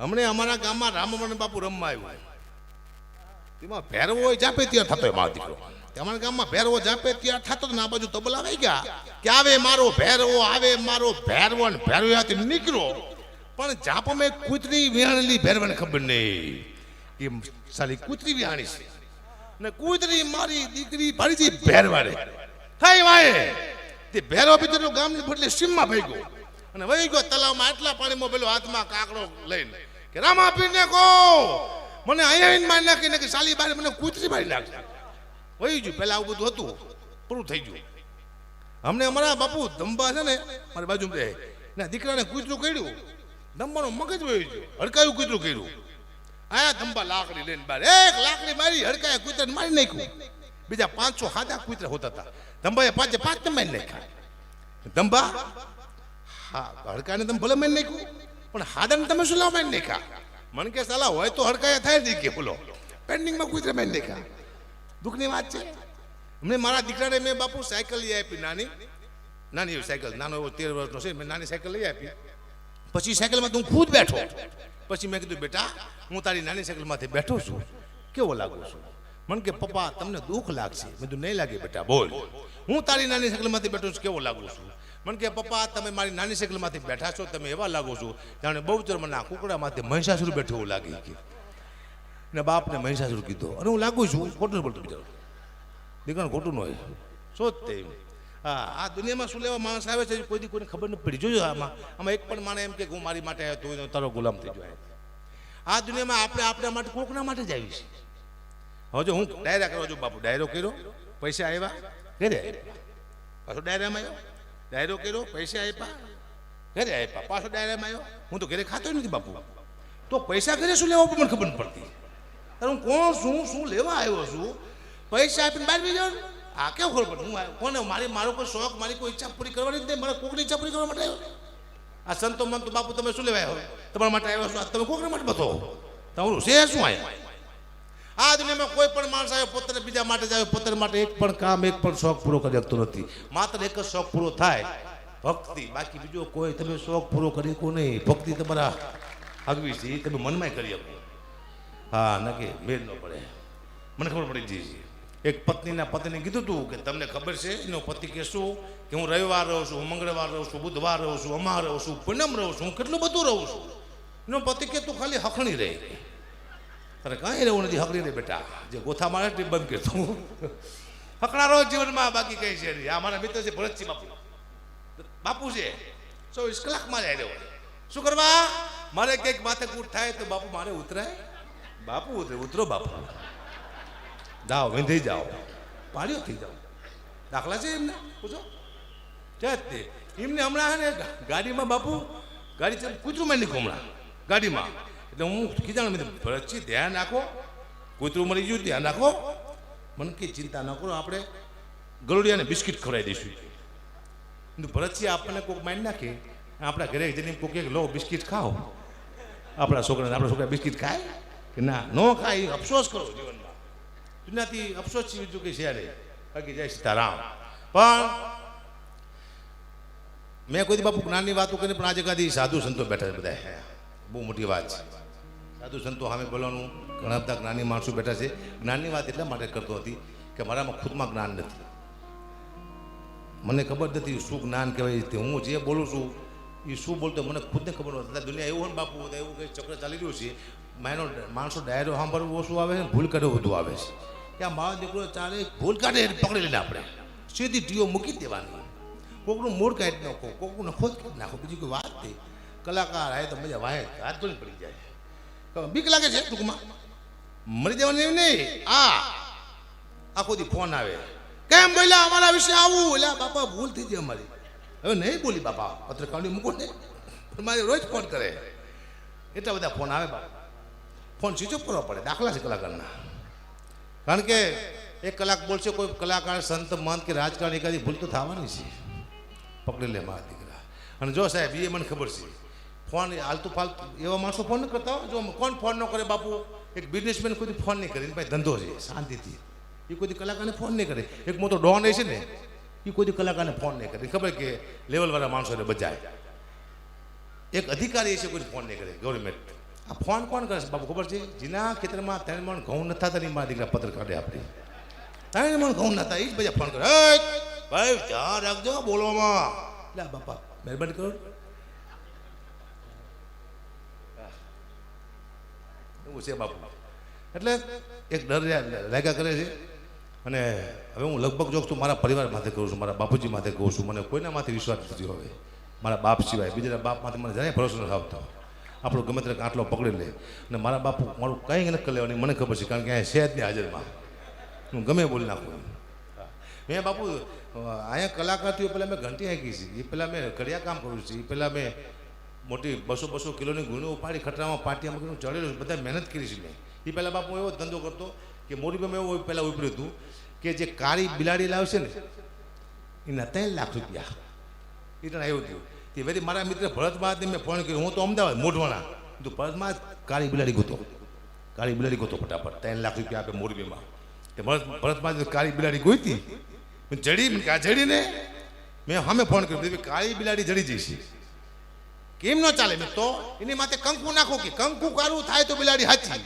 હમણે અમારા ગામમાં રામવણ બાપુ રમવા આવ્યું. એમાં ભેરવો જાપે ત્યાં થતો એ મારો દીકરો. અમારા ગામમાં ભેરવો જાપે ત્યાં થતો ને બાજુ તબલા આવી ગયા. કે આવે મારો ભેરવો, આવે મારો ભેરવણ ભેરવ્યાથી નીકળ્યો પણ જાપ મેં કૂતરી વિહાણેલી ભેરવણ ખબર નહીં. એ સાલી કૂતરી વિહાણી છે. ને કૂતરી મારી દીકરી ભાડીજી ભેરવાડે હાય વાય! તે ભેરો ભીતરનો ગામની બદલે સીમમાં ભાઈ ગયો અને વહી ગયો તલાવમાં, આટલા પાણીમાં પેલો હાથમાં કાકડો લઈને. કે રામા પીરને કહો. મને અહીંયા મારી નાખીને કે સાલી બારે મને કૂતરી મારી નાખી વહી ગયું. પહેલાં આવું બધું હતું. પૂરું થઈ ગયું. અમને અમારા બાપુ ધંબા છે ને, મારી બાજુ રહે. ના દીકરાને કૂતરું કર્યું. ધંબાનું મગજ વહી ગયું. હડકાયું કૂતરું કર્યું. આયા ધંબા લાકડી લઈને બાર. એક લાકડી મારી હડકાએ કૂતરાને મારી નાખ્યું. બીજા પાંચસો હાથા કૂતરા હોતા હતા. ધંબાએ પાંચે પાંચ મારી નાખ્યા. ધંબા હા, હડકાને તમે ભલે મારી નાખ્યું. પણ હાદાને તમે શું લાવ મેન દેખા મન કે સાલા હોય તો હડકાયા થાય નહીં કે બોલો. પેન્ડિંગમાં કૂતરા મારી દેખા દુઃખની વાત છે? મેં મારા દીકરાને મેં બાપુ સાયકલ લઈ આપી, નાની. નાની એવી સાયકલ, નાનો એવો તેર વર્ષનો છે, મેં નાની સાયકલ લઈ આપી. પછી સાયકલમાં તું ખુદ બેઠો. પછી મેં કીધું, બેટા, હું તારી નાની સાયકલમાંથી બેઠો છું. કેવો લાગુ છું? મને કે, પપ્પા, તમને દુઃખ લાગશે. મેં કીધું, નહીં લાગે બેટા, બોલ. હું તારી નાની સાયકલમાંથી બેઠો છું, કેવો લાગુ છું? મને કે, પપ્પા, તમે મારી નાની સાયકલમાંથી બેઠા છો, તમે એવા લાગો છો જાણે બહુ ચર મને આ કુકડામાંથી મહિષાસુર બેઠો લાગે કે ને બાપને મહિષાસુર કીધો, અને હું લાગુ છું, ખોટું બોલતો બિચારો. દીકરાને ખોટું ન હોય. શોધ તે હા, આ દુનિયામાં શું લેવા માણસ આવે છે કોઈ કોઈને ખબર નથી પડી. જોયો આમાં. આમાં એક પણ માણે એમ કે, હું મારી માટે આવ્યો તો તારો ગુલામ થઈ જાય આ દુનિયામાં આપણે આપણા માટે, કોકના માટે જ આવી છે હવે હું ડાયરા કરવા જો બાપુ, ડાયરો કર્યો, પૈસા આવ્યા ઘરે પાછો ડાયરામાં આવ્યો? ડાયરો કર્યો, પૈસા આપ્યા. ઘરે આપ્યા? પાછો ડાયરામાં આવ્યો. હું તો ઘરે ખાતો નથી બાપુ. તો પૈસા ઘરે શું લેવા મને ખબર પડતી. હું કોણ છું? શું લેવા આવ્યો છું? પૈસા આપીને બહાર બી જાઉં? આ કેવું ખબર પડે? હું આવ્યો? કોને? મારી મારો કોઈ શોખ, મારી કોઈ ઈચ્છા પૂરી કરવાની નથી મારા કોકની ઈચ્છા પૂરી કરવા માટે આવ્યો. આ સંતો મન તો બાપુ તમે શું લેવા આવ્યો તમારા માટે આવ્યો છો. તમે કોકના માટે બતો તમારું છે શું આયા? આ દુનિયામાં કોઈ પણ માણસ આવ્યો, પોતાને બીજા માટે જ આવ્યો, પોતાના માટે એક પણ કામ, એક પણ શોખ પૂરો કરી શકતો નથી. માત્ર એક જ શોખ પૂરો થાય. ભક્તિ. બાકી બીજો કોઈ તમે શોખ પૂરો કરી શકો નહીં. ભક્તિ તમારા આગવી છે તમે મનમાં કરી શકો. હા નકે મેળ ન પડે. મને ખબર પડી જઈ એક પત્નીના પતિને કીધું હતું કે તમને ખબર છે, એનો પતિ કે શું? કે હું રવિવાર રહું છું, હું મંગળવાર રહું છું, બુધવાર રહું છું, અમાર રહું છું, પૂનમ રહું છું, હું કેટલું બધું રહું છું. એનો પતિ કે તું ખાલી હખણી રહે. અરે કાંઈ રહેવું નથી હકડી રે બેટા જે ગોથા મારે તે બંધ કરતો હકડા રહો જીવનમાં બાકી કઈ છે નહીં. આ મારા મિત્ર છે ભરતસિંહ બાપુ. બાપુ છે. ચોવીસ કલાકમાં જાય રહ્યો શું કરવા? મારે કંઈક માથે કૂટ થાય તો બાપુ મારે ઉતરાય? બાપુ ઉતરે. ઉતરો બાપુ. જાઓ વિંધી જાઓ. પાડ્યો થઈ જાઓ. દાખલા છે એમને? પૂછો. છે જ તે. એમને હમણાં ને ગાડીમાં બાપુ, ગાડી કૂતરું માં નીકળું હમણાં. ગાડીમાં. એટલે હું કીધા ભરતજી ધ્યાન રાખો કૂતરું મરી ગયું, ધ્યાન રાખો. મને કે, ચિંતા ન કરો, આપણે ગલુડિયાને બિસ્કિટ ખવડાવી દઈશું. ભરતજી આપણને કોઈક માઇન્ડ નાખે, આપણા ઘરે જઈને કોઈક એક, લો, બિસ્કિટ ખાઓ. આપણા છોકરાને, આપણા છોકરા બિસ્કિટ ખાય? કે ના, ન ખાય, અફસોસ કરો જીવનમાં. દુનિયાથી અફસોસ છે બીજું કે શેરે બાકી જય સીતારામ. પણ મેં કોઈ બાપુ નાની વાતો કરીને પણ આજે કાદી સાધુ સંતો બેઠા બધા બહુ મોટી વાત છે. સાધુ સંતો સામે બોલવાનું ઘણા બધા જ્ઞાની માણસો બેઠા છે. જ્ઞાનની વાત એટલા માટે કરતો હતી કે મારામાં ખુદમાં જ્ઞાન નથી. મને ખબર નથી શું જ્ઞાન કહેવાય તે. હું જે બોલું છું એ શું બોલતો મને ખુદને ખબર નથી. દુનિયા એવું હોય બાપુ, એવું કંઈ ચક્ર ચાલી રહ્યું છે. માનો માણસો ડાયરો સાંભળવું ઓછું આવે છે ભૂલ કરે વધુ આવે છે. કે આ મારો દીકરો ચાલે, ભૂલ કાઢે પકડી લઈને આપણે. સીધી ટીઓ મૂકી દેવાની. કોકનું મૂળ કાઢી નાખો, કોકનું નખો જ નાખો. બીજી કોઈ વાત નહીં. કલાકાર આવે તો મજા વાહે, હાથ ધોઈને પડી જાય. બીક લાગે છે ટૂંકમાં. મરી જવાની એમ નહીં. આ, આખો દી ફોન આવે. કેમ બોલ્યા? અમારા વિશે આવું. એટલે બાપા ભૂલ થઈ ગઈ અમારી. હવે નહીં બોલી બાપા. પત્રકારની મૂકો ને. મારે રોજ ફોન કરે. એટલા બધા ફોન આવે બાપા. ફોન સ્વિચ ઓફ કરવો પડે. દાખલા છે કલાકારના. કારણ કે એક કલાક બોલશે કોઈ કલાકાર, સંત મંત કે રાજકારણ એકાદી ભૂલ તો થવાની છે. પકડી લે મારા દીકરા. અને જો સાહેબ એ મને ખબર છે. ફોન હાલતું ફાલતું. એવા માણસો ફોન ન કરતા હોય જો કોણ ફોન ન કરે બાપુ? એક બિઝનેસમેન કોઈ ફોન નહીં કરે. પાસે ધંધો છે, શાંતિથી. એ કોઈ કલાકારને ફોન નહીં કરે. એક મોટો ડોન છે ને, એ કોઈ કલાકારને ફોન નહીં કરે. ખબર કે લેવલવાળા માણસોને બચાય એક અધિકારી છે કોઈ ફોન નહીં કરે ગવર્મેન્ટ આ ફોન કોણ કરે છે બાપુ ખબર છે? જીના ખેતરમાં ત્રણ મણ ઘઉં ન થતા ની મારા દીકરા પત્ર કાઢે આપણે. ત્રણ મણ ઘઉં નતા એ જ બધા ફોન કરે. ભાઈ ધ્યાન રાખજો બોલવામાં. લે બાપા, મહેરબાની કરો. એવું છે બાપુ. એટલે એક ડર લાગ્યા કરે છે. અને હવે હું લગભગ જોઉં છું મારા પરિવાર માથે કરું છું, મારા બાપુજી માથે કહું છું, મને કોઈના માથે વિશ્વાસ નથી હવે. મારા બાપ સિવાય બીજાના બાપ માથે મને જરાય ભરોસો નથી આવતો. આપણો ગમે ત્યારે કાંટલો પકડી લે. અને મારા બાપુ મારું કંઈ નથી લેવાની, મને ખબર છે, કારણ કે અહીંયા છે હાજરમાં. હું ગમે બોલી નાખું મેં બાપુ અહીંયા કલાકાર થયું પહેલાં મેં ઘંટી હાંકી છે. એ પહેલાં મેં કડિયા કામ કર્યું છે. એ પહેલાં મેં મોટી બસો બસો કિલોની ગુણો ઉપાડી ખટરામાં પાટિયામાં મૂકીને ચડેલો બધા મહેનત કરી છે મેં. એ પહેલાં બાપુ એવો ધંધો કરતો કે મોરીમાં એવો પહેલાં ઉભર્યું હતું કે જે કાળી બિલાડી લાવશે ને, એના ત્રણ લાખ રૂપિયા. તને આવ્યું હતું. તે વેરી મારા મિત્ર ભરતમાં મેં ફોન કર્યો. હું તો અમદાવાદ, મોઢવાણા. તો ભરતમાં કાળી બિલાડી ગોતો. કાળી બિલાડી ગોતો ફટાફટ. ત્રણ લાખ રૂપિયા આપે મોરબીમાં. તે ભરત ભરતમાં જે કાળી બિલાડી ગોઈતી. જડી જડીને મેં સામે ફોન કર્યો. કાળી બિલાડી જડી જઈશ. કેમ ન ચાલે? મેં તો એની માથે કંકુ નાખો કે કંકુ કારું થાય તો બિલાડી હાચી.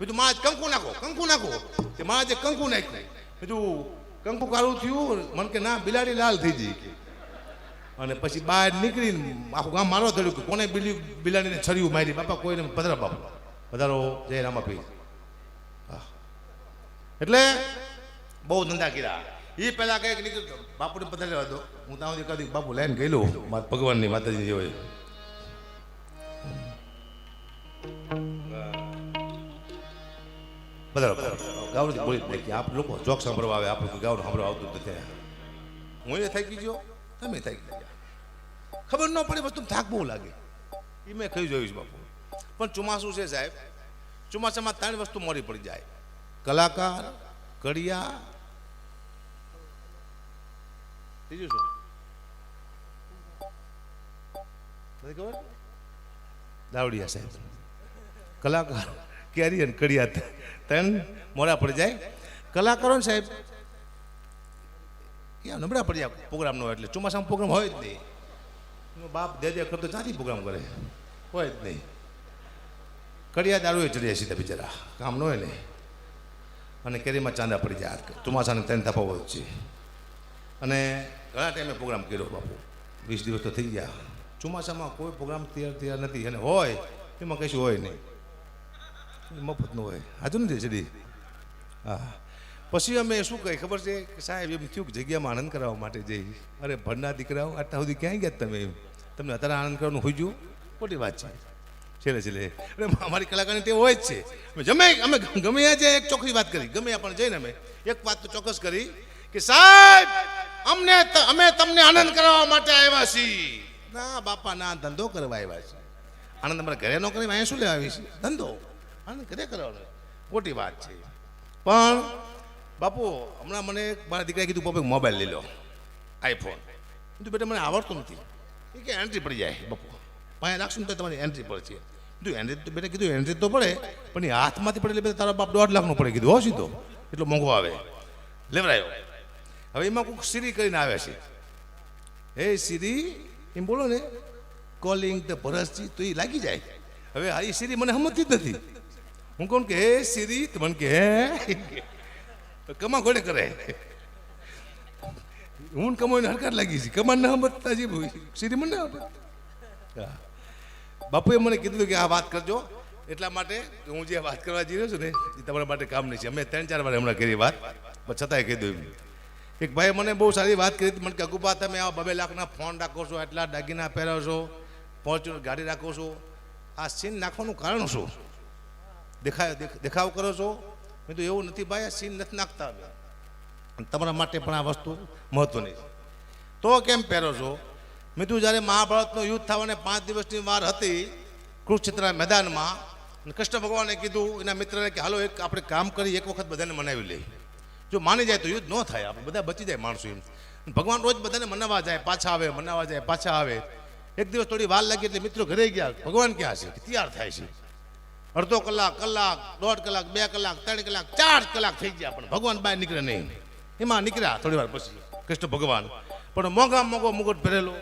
બીજું માં કંકુ નાખો કંકુ નાખો. તે માં જે કંકુ નાખ્યું. બીજું કંકુ કારું થયું? મને કે, ના, બિલાડી લાલ થઈ જઈ કે અને પછી બહાર નીકળીને આખું ગામ મારવા થયું કે કોને બિલી, બિલાડીને છરીયું મારી? બાપા, કોઈને પધરા બાપા. પધારો, જય રામાપી. હા એટલે બહુ ધંધા કર્યા. એ પહેલા કંઈક નીકળ્યું. બાપુને પધારેવા દો. હું ત્યાં સુધી કદી બાપુ લઈને ગયેલો. મારા ભગવાનની માતાજી હોય. જોક સાંભળવા આવે આપણું ગાવડું સાંભળવા આવતું નથી હું એ થઈ ગયો? તમે થઈ ગયા. ખબર ન પડે વસ્તુ થાક બહુ લાગે. એ મેં કહી જોયું છે બાપુ. પણ ચોમાસું છે સાહેબ. ચોમાસામાં ત્રણ વસ્તુ મોડી પડી જાય. કલાકાર, કડિયા. બીજું શું? ખબર? દાવડિયા સાહેબ. કલાકાર કેરી અને કડિયા ત્રણ મોડા પડી જાય. કલાકારો ને સાહેબ યા નબળા પડી જાય પ્રોગ્રામનો એટલે ચોમાસામાં પ્રોગ્રામ હોય જ નહીં. બાપ દે દે કરતો ચાથી પ્રોગ્રામ કરે? હોય જ નહીં. કડિયા દારૂએ ચડ્યા સીધા બિચારા. કામ ન હોય ને. અને કેરીમાં ચાંદા પડી જાય ચોમાસાને ત્રણ તફાવત છે. અને ઘણા ટાઈમે પ્રોગ્રામ કર્યો બાપુ. વીસ દિવસ તો થઈ ગયા. ચોમાસામાં કોઈ પ્રોગ્રામ તૈયાર તૈયાર નથી. અને હોય, એમાં કશું હોય નહીં. મફતનું હોય હાજુ નથી જડી હા પછી અમે શું કહી ખબર છે કે સાહેબ એમ થયું કે જગ્યામાં આનંદ કરાવવા માટે જઈ અરે ભરના દીકરાઓ આટલા સુધી ક્યાંય ગયા તમે એમ તમને અત્યારે આનંદ કરવાનું હોઈ જુઓ ખોટી વાત છે છેલ્લે છેલ્લે અરે અમારી કલાકારની તે હોય જ છે જમે અમે ગમે જે એક ચોખ્ખી વાત કરી ગમે પણ જઈને અમે એક વાત તો ચોક્કસ કરી કે સાહેબ અમને અમે તમને આનંદ કરાવવા માટે આવ્યા છીએ ના બાપા ના ધંધો કરવા આવ્યા છીએ આનંદ અમારે ઘરે ન કરી અહીંયા શું લેવા આવી છે ધંધો આનંદ કરવાનો ખોટી વાત છે. પણ બાપુ, હમણાં મને મારા દીકરાએ કીધું પપ્પા મોબાઈલ લઈ લો. આઈફોન કીધું, બેટા, મને આવડતું નથી. એ કે એન્ટ્રી પડી જાય, બાપુ. પાસે રાખશું તો તમારી એન્ટ્રી પડશે. કીધું એન્ટ્રી તો, બેટા, કીધું એન્ટ્રી તો પડે, પણ એ હાથમાંથી પડે એટલે તારા બાપ દોઢ લાખનો પડે. કીધું, હો, સીધો. એટલો મોંઘો આવે. લેવરાયો હવે એમાં કોઈક સીરી કરીને આવે છે. હે સીરી એમ બોલો ને કોલિંગ ધ ભરતજી, તો એ લાગી જાય. હવે આ સિરી મને સમજતી જ નથી. હું કોણ કે? હે સિરી તો મને કે કમા કોડે કરે? હું કમાઈને હરકત લાગી છે કમા ના સમજતા છે સિરી મને ના સમજતા. બાપુએ મને કીધું કે આ વાત કરજો. એટલા માટે હું જે વાત કરવા જઈ રહ્યો છું ને, એ તમારા માટે કામ નહીં છે. અમે ત્રણ ચાર વાર હમણાં કરી વાત. પણ છતાંય કહી દઉં એક ભાઈ મને બહુ સારી વાત કરી મને કે, અગુપા, તમે આ બબે લાખના ફોન રાખો છો એટલા દાગીના પહેરો છો ફોર્ચ્યુનર ગાડી રાખો છો. આ સીન નાખવાનું કારણ શું? દેખાય દેખાવ કરો છો? મેં તો એવું નથી ભાઈ સીન નથી નાખતા અમે. તમારા માટે પણ આ વસ્તુ મહત્વની છે. તો કેમ પહેરો છો? મેં તું જ્યારે મહાભારતનું યુદ્ધ થવાને પાંચ દિવસની વાર હતી, કુરુક્ષેત્રના મેદાનમાં કૃષ્ણ ભગવાને કીધું, એના મિત્રને કે, હાલો, એક આપણે કામ કરી એક વખત બધાને મનાવી લઈએ. જો માની જાય તો યુદ્ધ ન થાય, આપણે બધા બચી જાય માણસો એમ. ભગવાન રોજ બધાને મનાવવા જાય, પાછા આવે, મનાવવા જાય, પાછા આવે. એક દિવસ થોડી વાર લાગી એટલે મિત્રો ઘરે ગયા. ભગવાન ક્યાં છે? તૈયાર થાય છે. અડધો કલાક કલાક, દોઢ કલાક, બે કલાક, ત્રણ કલાક, ચાર કલાક થઈ ગયા પણ ભગવાન બહાર નીકળે નહીં. એમાં નીકળ્યા થોડી વાર પછી, કૃષ્ણ ભગવાન. પણ મોંઘા મોંઘો મુગટ પહેરેલો,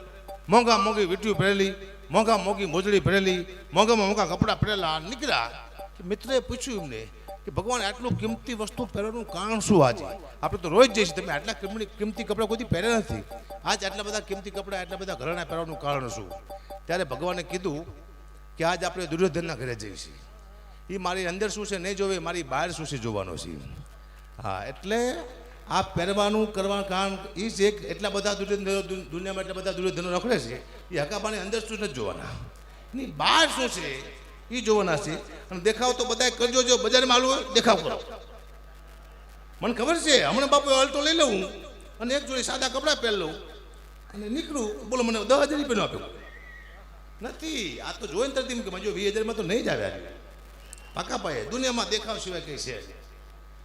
મોંઘા મોંઘી વીંટ્યું પહેરેલી, મોંઘા મોંઘી મોજડી ભરેલી મોંઘામાં મોંઘા કપડાં પહેરેલા, નીકળ્યા. કે મિત્રએ પૂછ્યું એમને કે ભગવાન, આટલું કિંમતી વસ્તુ પહેરવાનું કારણ શું આજે? આપણે તો રોજ જઈશું તમે આટલા કિંમતી કપડાં કોઈ પહેર્યા નથી. આજ આટલા બધા કિંમતી કપડાં, આટલા બધા ઘરેણા પહેરવાનું કારણ શું? ત્યારે ભગવાને કીધું કે આજ આપણે દુર્યોધનના ઘરે જઈશું એ મારી અંદર શું છે નહીં જોવે, મારી બહાર શું છે જોવાનો છે. હા, એટલે આ પહેરવાનું, કરવાનું કારણ એ છે એક એટલા બધા દુનિયામાં એટલા બધા દુર્યોધનો રખડે છે એ હકાબાની અંદર શું નથી જોવાના. એની બહાર શું છે એ જોવાના છે. અને દેખાવ તો બધા કરજો જો, બજારમાં હાલવું દેખાવ કરો. મને ખબર છે, હમણાં બાપુ અલટો લઈ લઉં અને એક જોડી સાદા કપડાં પહેરી લઉં. અને નીકળું, બોલો મને દસ હજાર રૂપિયાનું આપ્યું. નથી, આ તો જોઈને તરત કે મજો વીસ હજારમાં તો નહીં જ આવ્યા પાકા પાયે. દુનિયામાં દેખાવ સિવાય કંઈ છે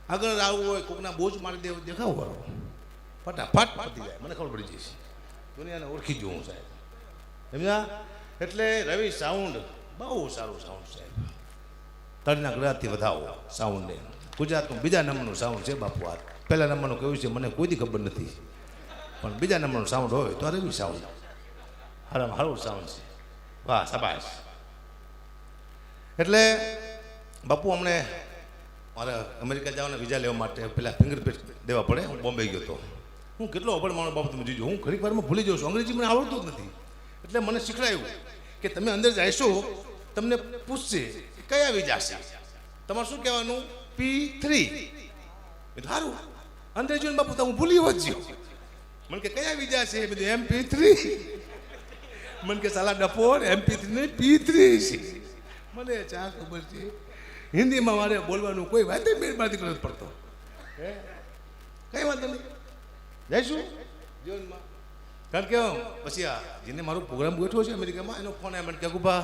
આગળ આવવું હોય, કોકના બોજ મારી દેવું, દેખાવ કરો. ફટાફટ પતી જાય. મને ખબર પડી જશે દુનિયાને ઓળખી જોઉં સાહેબ. સમજ્યા? એટલે રવિ સાઉન્ડ, બહુ સારું સાઉન્ડ સાહેબ તળના ગ્રહથી વધાવો સાઉન્ડને. ગુજરાતનું બીજા નંબરનું સાઉન્ડ છે, બાપુ, આ પહેલા નંબરનું કહ્યું છે મને કોઈથી ખબર નથી. પણ બીજા નંબરનું સાઉન્ડ હોય તો રવિ સાઉન્ડ. હારામાં સાઉન્ડ છે. વાહ સબાશ એટલે બાપુ, અમને મારે અમેરિકા જવાના વિઝા લેવા માટે પેલા ફિંગરપ્રિન્ટ દેવા પડે. હું બોમ્બે ગયો હતો હું કેટલો અભણ માણો બાપુ, તમે જોજો હું ઘણી વારમાં ભૂલી જાઉં છું. અંગ્રેજી મને આવડતું જ નથી. એટલે મને શીખડાયું કે તમે અંદર જઈશો તમને પૂછશે કે કયા વિઝા છે. તમારે શું કહેવાનું? પી થ્રી સારું અંદર જોઈને બાપુ હું ભૂલી વચ્યો મને કે, કયા વિઝા છે? બધું એમ પી થ્રી મને કે, સાલા ડફોર એમપી થ્રી નહીં પી થ્રી છે. મને ચા ખબર છે. હિન્દીમાં મારે બોલવાનું કોઈ વાત મહેરબાની નથી પડતો. કઈ વાંધો નહીં. જઈશું? જીવનમાં. કારણ કે પછી આ જેને મારો પ્રોગ્રામ ગોઠવો છે અમેરિકામાં એનો ફોન આવ્યો કે ગુભા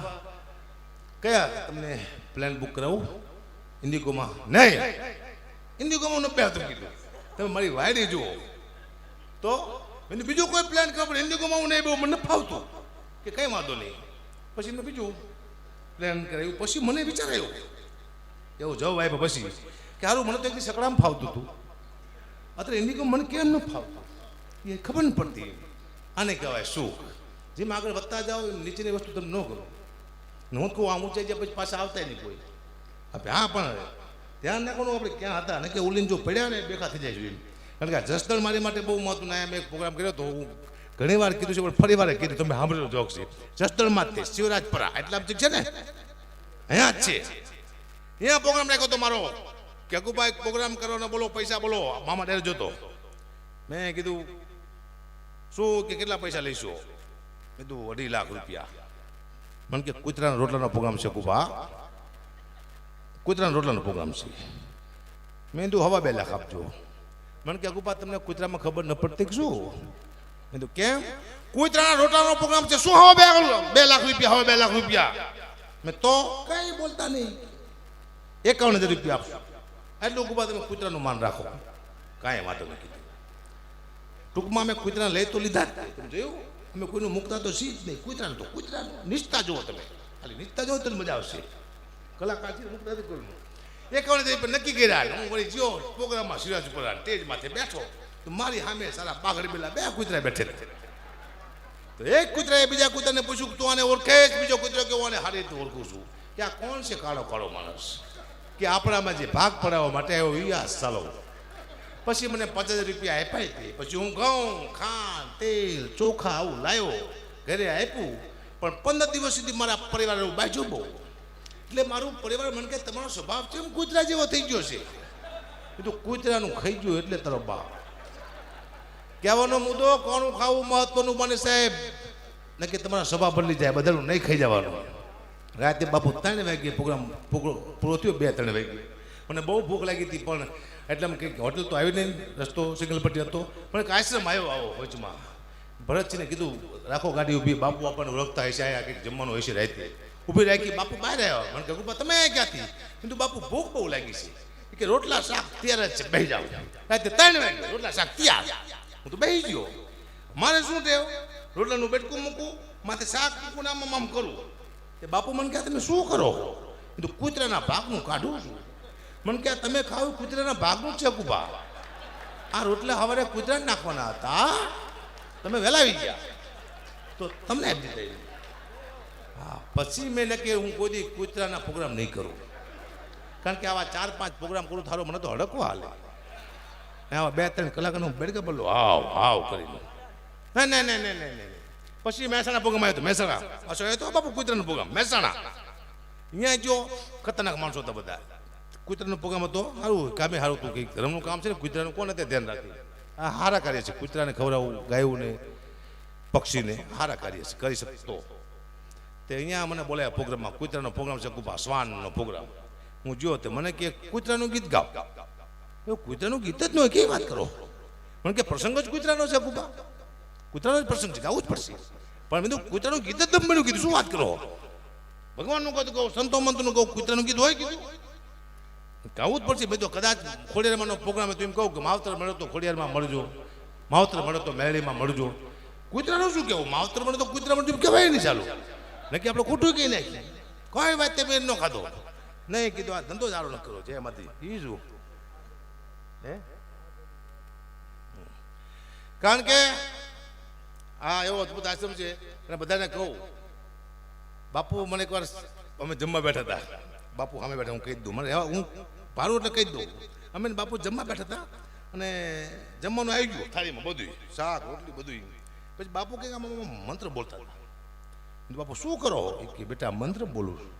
કયા તમને પ્લાન બુક કરાવું? ઇન્ડિકોમાં નહીં. ઇન્ડિકોમાં ન હતું કીધું. તમે મારી વાયડી જુઓ. તો એને બીજું કોઈ પ્લાન કરો પણ ઇન્ડિકોમાં હું નહીં બહુ મને ફાવતું કે કંઈ વાંધો નહીં. પછી મેં બીજું પ્લાન કરાયું. પછી મને વિચાર આવ્યો એવો જવાબ આપ્યો પછી. કે સારું મને તો એક સકડામ ફાવતું હતું. અત્યારે ઇન્ડિકો મને કેમ ન ફાવતું? એ ખબર ન પડતી આને કહેવાય સુખ જેમ આગળ વધતા જાઓ નીચેની વસ્તુ તમે ન કરો. હું કહું આમ ઊંચાઈ જાય પછી પાછા આવતા નહીં કોઈ. આપણે હા પણ ધ્યાન રાખવાનું આપણે ક્યાં હતા? ને કે ઉલીને જો પડ્યા ને બેખા થઈ જાય જોઈએ કારણ કે જસદણ મારી માટે બહુ મહત્વનું આ મેં એક પ્રોગ્રામ કર્યો તો હું ઘણી વાર કીધું છે, પણ ફરી વાર કીધું, તમે સાંભળેલો જોક છે. જસદણમાં જ તે શિવરાજપરા, એટલા જ છે ને? અહીંયા જ છે. અહીંયા પ્રોગ્રામ રાખ્યો તો મારો? કે અકુભાઈ પ્રોગ્રામ કરવાનો બોલો, પૈસા બોલો. મામા ડેર જોતો. મેં કીધું, શું કે કેટલા પૈસા લઈશું? મેં કીધું, અઢી લાખ રૂપિયા. મને કે, કૂતરાના રોટલાનો પ્રોગ્રામ છે કુભા કૂતરાના રોટલાનો પ્રોગ્રામ છે. મેં કીધું, હવા બે લાખ આપજો. મને કે અકુભા તમને કૂતરામાં ખબર ન પડતી શું? મેં કીધું, કેમ? કૂતરાના રોટલાનો પ્રોગ્રામ છે. શું હવા બે લાખ રૂપિયા? હવા બે લાખ રૂપિયા. મેં તો કઈ બોલતા નહીં. એકાવન હજાર રૂપિયા આપશો. એટલું કુબા તમે કૂતરાનું માન રાખો. કાંઈ વાંધો નથી. ટૂંકમાં અમે કૂતરા લઈ તો લીધા જ જોયું? અમે કોઈનું મૂકતા તો સી જ નહીં. કૂતરાનું તો કૂતરાનું. નિષ્ઠા જુઓ તમે. ખાલી નિષ્ઠા જુઓ તો મજા આવશે. કલાકાર છે, મૂકતા નથી કોઈનું. એકાવન હજાર રૂપિયા નક્કી કર્યા. હું વળી જો પ્રોગ્રામમાં સિરાજ ઉપર સ્ટેજ માથે બેઠો. તો મારી સામે સારા પાઘડ પેલા બે કૂતરા બેઠે તો એક કૂતરાએ બીજા કૂતરાને પૂછ્યું તું આને ઓળખે બીજો કૂતરો કે હું આને હારી રીતે ઓળખું છું. કે આ કોણ છે કાળો કાળો માણસ? કે આપણામાં જે ભાગ પડાવવા માટે આવ્યો વિવાહ ચાલો પછી મને પચાસ રૂપિયા આપ્યા તે. પછી હું ઘઉં, ખાંડ, તેલ, ચોખા આવું લાવ્યો, ઘરે આપ્યું. પણ પંદર દિવસ સુધી મારા પરિવાર બાજુ બહુ. એટલે મારું પરિવાર મને કહે, તમારો સ્વભાવ છે કૂતરા જેવો થઈ ગયો છે? કીધું, કૂતરાનું ખાઈ ગયું એટલે તારો બાપ. કહેવાનો મુદ્દો, કોનું ખાવું મહત્વનું બને સાહેબ? ને કે તમારા સ્વભાવ બદલી જાય બધાનું નહીં ખાઈ જવાનું. રાતે બાપુ ત્રણ વાગે પ્રોગ્રામ પૂરો થયો બે ત્રણ વાગે મને બહુ ભૂખ લાગી હતી પણ એટલે કંઈક હોટલ તો આવી નહીં રસ્તો સિંગલ પટ્ટી હતો. પણ એક આશ્રમ આવ્યો આવો વચમાં. ભરતસિંહને કીધું રાખો ગાડી ઊભી બાપુ આપણને ઓળખતા હશે આયા કંઈક જમવાનું હશે રાતે. ઊભી રાખી બાપુ બહાર આવ્યો. મને કહ્યું "બા, તમે ક્યાંથી? કીધું બાપુ ભૂખ બહુ લાગી છે. કે રોટલા શાક તૈયાર જ છે બે જાઓ. રાતે ત્રણ વાગે રોટલા શાક તૈયાર. હું તો બેસી ગયો. મારે શું થયો? રોટલાનું બેટકું મૂકું માથે શાક મૂકું ને આમ આમ આમ કરું. તે બાપુ, મને કહે, તમે શું કરો? કીધું, કૂતરાના ભાગનું કાઢું છું. મને કહે, તમે ખાવું કૂતરાના ભાગનું છે, કુબા. આ રોટલા સવારે કૂતરાને નાખવાના હતા. તમે વહેલા આવી ગયા. તો તમને આપી દીધા હા, પછી મેં નક્કી હું કોઈ દી કૂતરાના પ્રોગ્રામ નહીં કરું. કારણ કે આવા ચાર પાંચ પ્રોગ્રામ કરું થારો મને તો હડકવા હાલે. આવા બે ત્રણ કલાકનો બેડકે બોલો આવ આવ કરીને. ના ના ના ના ના. પછી મહેસાણા પ્રોગ્રામ આવ્યો હતો મહેસાણા. અચ્છા એ તો બાપુ કુતરાનો પ્રોગ્રામ મહેસાણા. અહીંયા જો ખતરનાક માણસો હતા બધા. કુતરાનો પ્રોગ્રામ હતો સારું કામે સારું હતું કંઈક. ધર્મનું કામ છે ને, કુતરાનું કોને તે ધ્યાન રાખે. આ સારા કાર્ય છે. કુતરાને ખવડાવવું ગાયુંને, પક્ષીને સારા કાર્ય છે. કરી શકતો. તે અહીંયા મને બોલાયા પ્રોગ્રામમાં કુતરાનો પ્રોગ્રામ છે, કુપા શ્વાનનો પ્રોગ્રામ હું જોયો તે મને કે, કુતરાનું ગીત ગાવ કુતરાનું ગીત જ ન હોય. કેવી વાત કરો? મને કે, પ્રસંગ જ કુતરાનો છે, કુપા. કૂતરાનો જ પ્રસંગ છે ગાવું જ પડશે. પણ મેં કૂતરાનું ગીત જ દમ બન્યું કીધું, શું વાત કરો? ભગવાનનું કહું કહું, સંતો મંતનું કહું, કૂતરાનું ગીત હોય કીધું? ગાવું જ પડશે. મેં તો કદાચ ખોડિયારમાંનો પ્રોગ્રામ તો એમ કહું કે માવતર મળે તો ખોડિયારમાં મળજો. માવતર મળે તો મેળીમાં મળજો. કૂતરાનું શું કહેવું? માવતર મળે તો કૂતરા મળે કહેવાય નહીં ચાલુ. નક્કી આપણે ખોટું કહી નાખી કોઈ વાત તે બેન ન ખાધો. નહીં કીધું, આ ધંધો સારો ન કરો છે એમાંથી. એ હે? કારણ કે આ એવો અદભુત આશ્રમ છે. અને બધાને કહું, બાપુ મને એકવાર અમે જમવા બેઠા હતા. બાપુ સામે બેઠા, હું કહી દઉં. મને હું ભાડું એટલે કહી દઉં. અમે બાપુ જમવા બેઠા હતા અને જમવાનું આવી ગયું. થાળીમાં બધું શાક, રોટલી બધું પછી બાપુ કે મંત્ર બોલતા હતા. બાપુ, શું કરો? કે બેટા મંત્ર બોલું છું.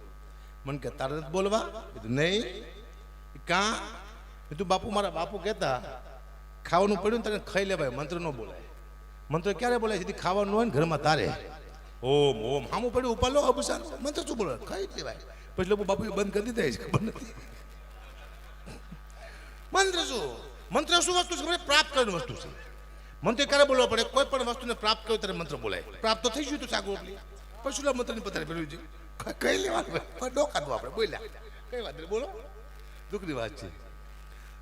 મને કે, તારે નથી બોલવા? કીધું નહીં. "એ કાં કીધું બાપુ મારા બાપુ કહેતા, ખાવાનું પડ્યું ને તને ખાઈ લેવાય, મંત્ર ન બોલાય. મંત્ર ક્યારે બોલાય સીધી ખાવાનું હોય ને ઘરમાં તારે. ઓમ ઓમ. હામું પડ્યું ઉપાડ લો અભિસાર મંત્ર શું બોલે ખાઈ જ લેવાય. પછી લોકો બાપુ બંધ કરી દીધા છે, ખબર નથી. મંત્ર શું? મંત્ર શું વસ્તુ છે? પ્રાપ્ત કરવાની વસ્તુ છે. મંત્ર ક્યારે બોલવો પડે? કોઈ પણ વસ્તુને પ્રાપ્ત કરો ત્યારે મંત્ર બોલાય. પ્રાપ્ત થઈ ગયું તો સાગુ પછી લા, મંત્રની પથારી પેલું છે કઈ લેવાનું. દો આપણે, બોલ્યા. કઈ વાત બોલો. દુઃખની વાત છે.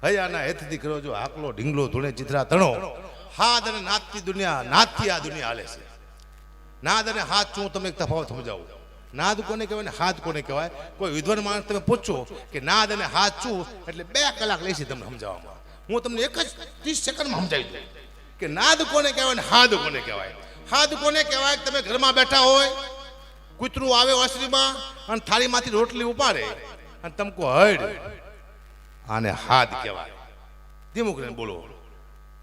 હૈયાના હેતથી કરો જો આકલો ઢીંગલો ધૂણે ચિત્રા તણો. હાથ અને નાદથી દુનિયા નાથથી આ દુનિયા હાલે છે. નાદ અને હાથ હું તમને એક તફાવત સમજાવું. નાદ કોને કહેવાય ને હાથ કોને કહેવાય? કોઈ વિદ્વાન માણસ તમે પૂછો કે નાદ અને હાથ શું, એટલે બે કલાક લેશે તમને સમજાવવામાં. હું તમને એક જ ત્રીસ સેકન્ડમાં સમજાવી દઉં. કે નાદ કોને કહેવાય ને હાદ કોને કહેવાય? હાદ કોને કહેવાય? તમે ઘરમાં બેઠા હોય, કૂતરું આવે ઓસરીમાં અને થાળીમાંથી રોટલી ઉપાડે અને તમકો હડ. આને હાથ કહેવાય. ધીમું કરીને બોલો.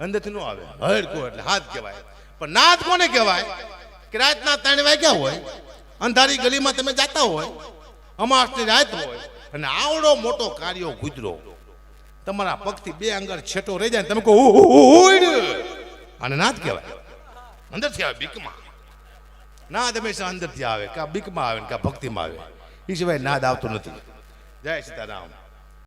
અંદરથી ન આવે. હડ કો એટલે હાથ કહેવાય. પણ નાદ કોને કહેવાય? કે રાતના ત્રણ વાગ્યા હોય, અંધારી ગલીમાં તમે જાતા હોય, અમાસની રાત હોય, અને આવડો મોટો કાર્યો ગુજરો. તમારા પગથી બે અંગર છેટો રહી જાય તમે કહો. આને નાદ કહેવાય. અંદરથી આવે, બીકમાં. નાદ હંમેશા અંદરથી આવે, કાં બીકમાં આવે ને કાં ભક્તિમાં આવે. એ સિવાય નાદ આવતો નથી. જય સીતારામ.